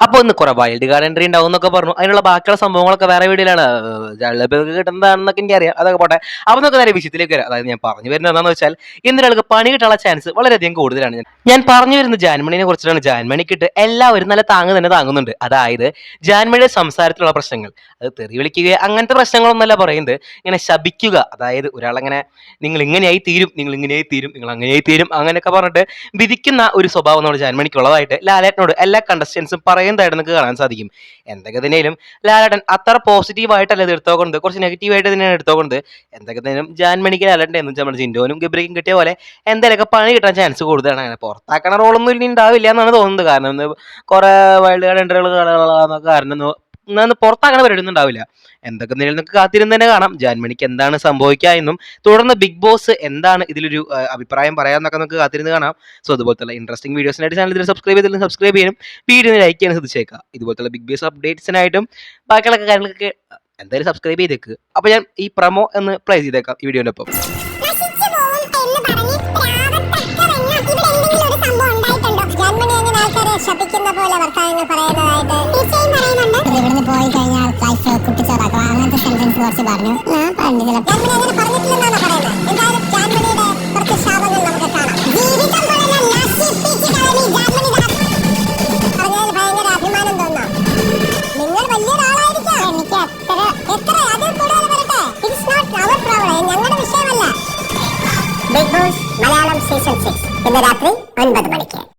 അപ്പോൾ ഒന്ന് കുറെ വൈൽഡ് കാർഡ് എൻട്രി ഉണ്ടാവും എന്നൊക്കെ പറഞ്ഞു. അതിനുള്ള ബാക്കിയുള്ള സംഭവങ്ങളൊക്കെ വേറെ വീഡിയോയിലാണ് ജലബൊക്കെ കിട്ടുന്നതാണെന്നൊക്കെ എനിക്കറിയാം. അതൊക്കെ പോട്ടെ. അപ്പോൾ നമുക്ക് നേരെ വിഷയത്തിലേക്ക് വരാം. അതായത് ഞാൻ പറഞ്ഞു വരുന്നത് എന്താണെന്ന് വെച്ചാൽ ഇന്നൊരാൾക്ക് പണി കിട്ടാനുള്ള ചാൻസ് വളരെയധികം കൂടുതലാണ്. ഞാൻ പറഞ്ഞു വരുന്നത് ജാൻമണിനെ കുറിച്ചിട്ടാണ് ജാൻമണിക്കിട്ട് എല്ലാവരും നല്ല താങ്ങ് തന്നെ താങ്ങുന്നുണ്ട്. അതായത് ജാൻമണിയുടെ സംസാരത്തിലുള്ള പ്രശ്നങ്ങൾ. അത് തെറി വിളിക്കുക അങ്ങനത്തെ പ്രശ്നങ്ങളൊന്നല്ല പറയുന്നത്. ഇങ്ങനെ ശപിക്കുക. അതായത് ഒരാളങ്ങനെ നിങ്ങൾ ഇങ്ങനെയായി തീരും നിങ്ങൾ ഇങ്ങനെയായി തീരും നിങ്ങൾ അങ്ങനെയായി തീരും അങ്ങനെയൊക്കെ പറഞ്ഞിട്ട് വിധിക്കുന്ന ഒരു സ്വഭാവം നമ്മുടെ ജാൻമണിക്കുള്ളതായിട്ട് ലാലേട്ടനോട് എല്ലാ കണ്ടസ്റ്റൻസും പറയുന്നതായിട്ട് നമുക്ക് കാണാൻ സാധിക്കും എന്തൊക്കെ തന്നെയും ലാലേട്ടൻ അത്ര പോസിറ്റീവായിട്ടല്ല ഇത് എടുത്തോണ്ട് കുറച്ച് നെഗറ്റീവായിട്ട് തന്നെയാണ് എടുത്തോണ്ട് എന്തൊക്കെ തന്നെയും ജാൻമണിക്ക് ലാലേട്ടൻ എന്ന് വെച്ചാൽ നമ്മുടെ ജിൻഡോനും ഗബ്രിക്കും കിട്ടിയ പോലെ എന്തെങ്കിലുമൊക്കെ പണി കിട്ടാൻ ചാൻസ് കൂടുതലാണ് അങ്ങനെ പുറത്താക്കണ റോളൊന്നും ഇനി ഉണ്ടാവില്ല എന്നാണ് തോന്നുന്നത് കാരണം കുറേ വൈൽഡ് കാർഡ് എൻട്രികൾ കാരണം പുറത്താക്കണ പരിപാടി ഒന്നും ഉണ്ടാവില്ല. എന്തൊക്കെ നിലയിൽ നിങ്ങൾക്ക് കാത്തിരുന്ന് തന്നെ കാണാം. ജാൻമണിക്ക് എന്താണ് സംഭവിക്കുക എന്നും തുടർന്ന് ബിഗ് ബോസ് എന്താണ് ഇതിലൊരു അഭിപ്രായം പറയാമെന്നൊക്കെ നമുക്ക് കാത്തിരുന്ന് കാണാം. സോ അതുപോലത്തെ ഇൻട്രസ്റ്റിംഗ് വീഡിയോസിനായിട്ട് ചാനൽ ഇതിൽ സബ്സ്ക്രൈബ് ചെയ്തില്ലെങ്കിൽ സബ്സ്ക്രൈബ് ചെയ്യാനും വീഡിയോ ലൈക്ക് ചെയ്യാൻ ശ്രദ്ധിച്ചേക്കാം ഇതുപോലത്തെ ബിഗ് ബോസ് അപ്ഡേറ്റ്സിനായിട്ടും ബാക്കിയുള്ള കാര്യങ്ങളൊക്കെ എന്തായാലും സബ്സ്ക്രൈബ് ചെയ്തേക്ക്. അപ്പോൾ ഞാൻ ഈ പ്രമോ എന്ന് പ്ലേ ചെയ്തേക്കാം ഈ വീഡിയോന്റെ ഒപ്പം ശപിക്കുന്ന പോലെ എന്ന് അവർ പറഞ്ഞു. ഞാൻ വിഷയമല്ല. Bigg Boss Malayalam season six ഇന്ന് രാത്രി ഒൻപത് മണിക്ക്.